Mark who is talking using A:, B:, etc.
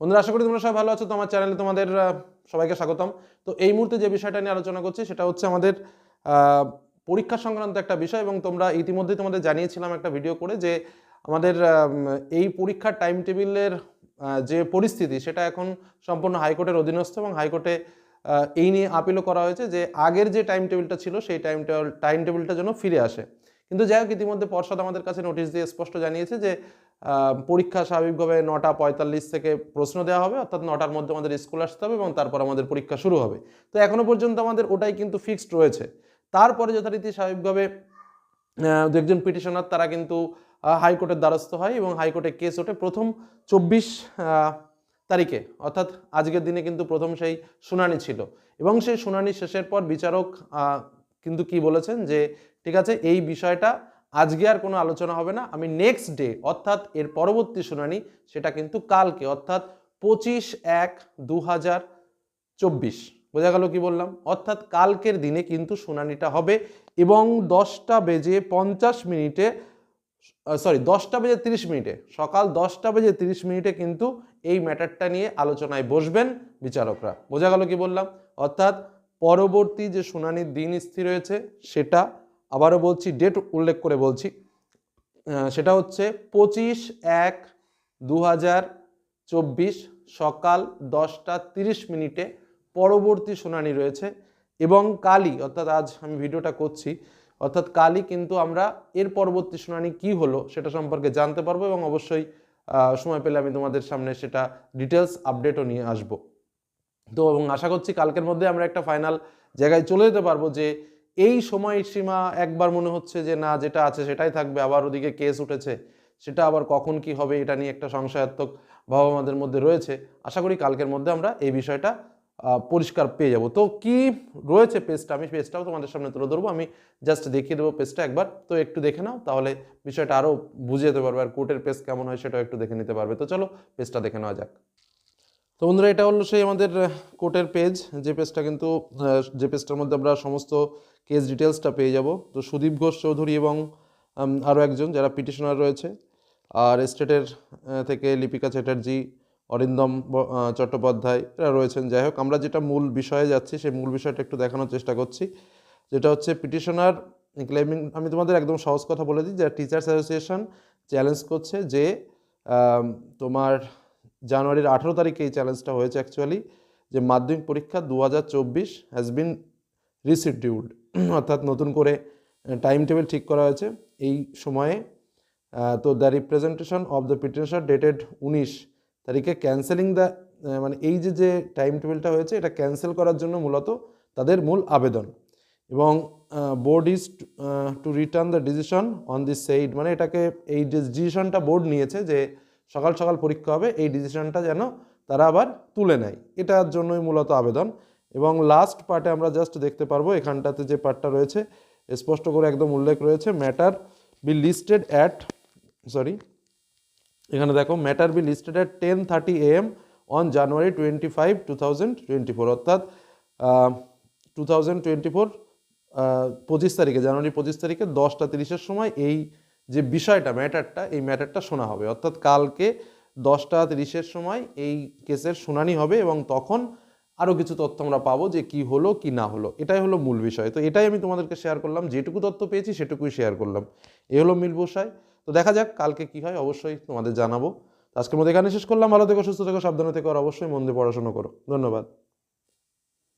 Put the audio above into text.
A: বন্ধুরা, আশা করি তোমরা সবাই ভালো আছো। তোমার চ্যানেলে তোমাদের সবাইকে স্বাগতম। তো এই মুহূর্তে যে বিষয়টা নিয়ে আলোচনা করছি, সেটা হচ্ছে আমাদের পরীক্ষা সংক্রান্ত একটা বিষয় এবং তোমরা ইতিমধ্যেই তোমাদের জানিয়েছিলাম একটা ভিডিও করে যে আমাদের এই পরীক্ষার টাইম টেবিলের যে পরিস্থিতি, সেটা এখন সম্পূর্ণ হাইকোর্টের অধীনস্থ এবং হাইকোর্টে এই নিয়ে আপিলও করা হয়েছে যে আগের যে টাইম টেবিলটা ছিল, সেই টাইম টাইম টেবিলটা যেন ফিরে আসে। কিন্তু যাই হোক, ইতিমধ্যে পর্ষদ আমাদের কাছে নোটিশ দিয়ে স্পষ্ট জানিয়েছে যে পরীক্ষা স্বাভাবিকভাবে নটা পঁয়তাল্লিশ থেকে প্রশ্ন দেওয়া হবে, অর্থাৎ নটার মধ্যে আমাদের স্কুল আসতে হবে এবং তারপর আমাদের পরীক্ষা শুরু হবে। তো এখনও পর্যন্ত আমাদের ওটাই কিন্তু ফিক্সড রয়েছে। তারপরে যথারীতি স্বাভাবিকভাবে দু একজন পিটিশনার তারা কিন্তু হাইকোর্টের দ্বারস্থ হয় এবং হাইকোর্টে কেস ওঠে প্রথম চব্বিশ তারিখে। অর্থাৎ আজকের দিনে কিন্তু প্রথম সেই শুনানি ছিল। এবং সেই শুনানি শেষের পর বিচারক কিন্তু কি বলেছেন যে, ঠিক আছে, এই বিষয়টা আজকে আর কোনো আলোচনা হবে না। আমি নেক্সট ডে অর্থাৎ এর পরবর্তী শুনানি, সেটা কিন্তু কালকে, অর্থাৎ পঁচিশ এক দু হাজার চব্বিশ। বোঝা গেল কি বললাম? অর্থাৎ কালকের দিনে কিন্তু শুনানিটা হবে এবং দশটা বেজে পঞ্চাশ মিনিটে সরি দশটা বেজে তিরিশ মিনিটে, সকাল দশটা বেজে তিরিশ মিনিটে কিন্তু এই ম্যাটারটা নিয়ে আলোচনায় বসবেন বিচারকরা। বোঝা গেল কি বললাম? অর্থাৎ পরবর্তী যে শুনানির দিন স্থির হয়েছে, সেটা আবারও বলছি ডেট উল্লেখ করে বলছি। সেটা হচ্ছে পঁচিশ এক দু সকাল দশটা তিরিশ মিনিটে পরবর্তী শুনানি রয়েছে এবং কালই, অর্থাৎ আজ আমি ভিডিওটা করছি, অর্থাৎ কালই কিন্তু আমরা এর পরবর্তী শুনানি কি হলো সেটা সম্পর্কে জানতে পারব এবং অবশ্যই সময় পেলে আমি তোমাদের সামনে সেটা ডিটেলস আপডেটও নিয়ে আসব। তো এবং আশা করছি কালকের মধ্যে আমরা একটা ফাইনাল জায়গায় চলে যেতে পারব যে এই সময়সীমা একবার মনে হচ্ছে যে না, যেটা আছে সেটাই থাকবে, আবার ওদিকে কেস উঠেছে, সেটা আবার কখন কি হবে এটা নিয়ে একটা সংশয়াত্মক ভাব আমাদের মধ্যে রয়েছে। আশা করি কালকের মধ্যে আমরা এই বিষয়টা পরিষ্কার পেয়ে যাব। তো কি রয়েছে পেজটা আমি পেজটাও তোমাদের সামনে তুলে ধরবো, আমি জাস্ট দেখিয়ে দেবো পেজটা একবার। তো একটু দেখে নাও, তাহলে বিষয়টা আরও বুঝে যেতে পারবে আর কোর্টের পেজ কেমন হয় সেটাও একটু দেখে নিতে পারবে। তো চলো পেজটা দেখে নেওয়া যাক। তো বন্ধুরা, এটা হলো সেই আমাদের কোর্টের পেজ যে পেজটা কিন্তু যে পেজটার মধ্যে আমরা সমস্ত কেস ডিটেলসটা পেয়ে যাব। তো সুদীপ ঘোষ চৌধুরী এবং আরও একজন যারা পিটিশনার রয়েছে, আর স্টেটের থেকে লিপিকা চ্যাটার্জি, অরিন্দম চট্টোপাধ্যায় এরা রয়েছেন। যাই হোক, আমরা যেটা মূল বিষয়ে যাচ্ছি, সেই মূল বিষয়টা একটু দেখানোর চেষ্টা করছি। যেটা হচ্ছে পিটিশনার ক্লেমিং আমি তোমাদের একদম সহজ কথা বলে দিই, যে টিচার্স অ্যাসোসিয়েশন চ্যালেঞ্জ করছে যে তোমার জানুয়ারির আঠেরো তারিখে এই চ্যালেঞ্জটা হয়েছে অ্যাকচুয়ালি যে মাধ্যমিক পরীক্ষা দু হাজার চব্বিশ হ্যাজ বিন রিসিডিউল্ড অর্থাৎ নতুন করে টাইম টেবিল ঠিক করা হয়েছে। এই সময়ে তো the representation of the petitioner dated উনিশ তারিখে ক্যান্সেলিং দ্য মানে এই যে যে টাইম টেবিলটা হয়েছে, এটা ক্যান্সেল করার জন্য মূলত তাদের মূল আবেদন। এবং board is to return the decision on this said মানে এটাকে, এই যে ডিসিশনটা বোর্ড নিয়েছে যে সকাল সকাল পরীক্ষা হবে, এই ডিসিশনটা যেন তারা আবার তুলে নেয়। এটার জন্যই মূলত আবেদন। এবং লাস্ট পার্টে আমরা জাস্ট দেখতে পারব, এখানটাতে যে পার্টটা রয়েছে, স্পষ্ট করে একদম উল্লেখ রয়েছে matter be listed at sorry এখানে দেখো matter be listed at ten thirty AM on January twenty five two thousand twenty four অর্থাৎ টু থাউজেন্ড টোয়েন্টি ফোর পঁচিশ তারিখে জানুয়ারি পঁচিশ তারিখে দশটা তিরিশের সময় এই যে বিষয়টা, ম্যাটারটা, এই ম্যাটারটা শোনা হবে। অর্থাৎ কালকে দশটা তিরিশের সময় এই কেসের শুনানি হবে এবং তখন আরও কিছু তথ্য আমরা পাবো যে কি হলো, কি না হলো। এটাই হলো মূল বিষয়। তো এটাই আমি তোমাদেরকে শেয়ার করলাম। যেটুকু তথ্য পেয়েছি, সেটুকুই শেয়ার করলাম। এ হলো মূল বিষয় তো দেখা যাক কালকে কি হয়, অবশ্যই তোমাদের জানাব। আজকের মধ্যে এখানে শেষ করলাম। ভালো থেকো, সুস্থ থেকো, সাবধানে থেকো, আর অবশ্যই মন দিয়ে পড়াশোনা করো। ধন্যবাদ।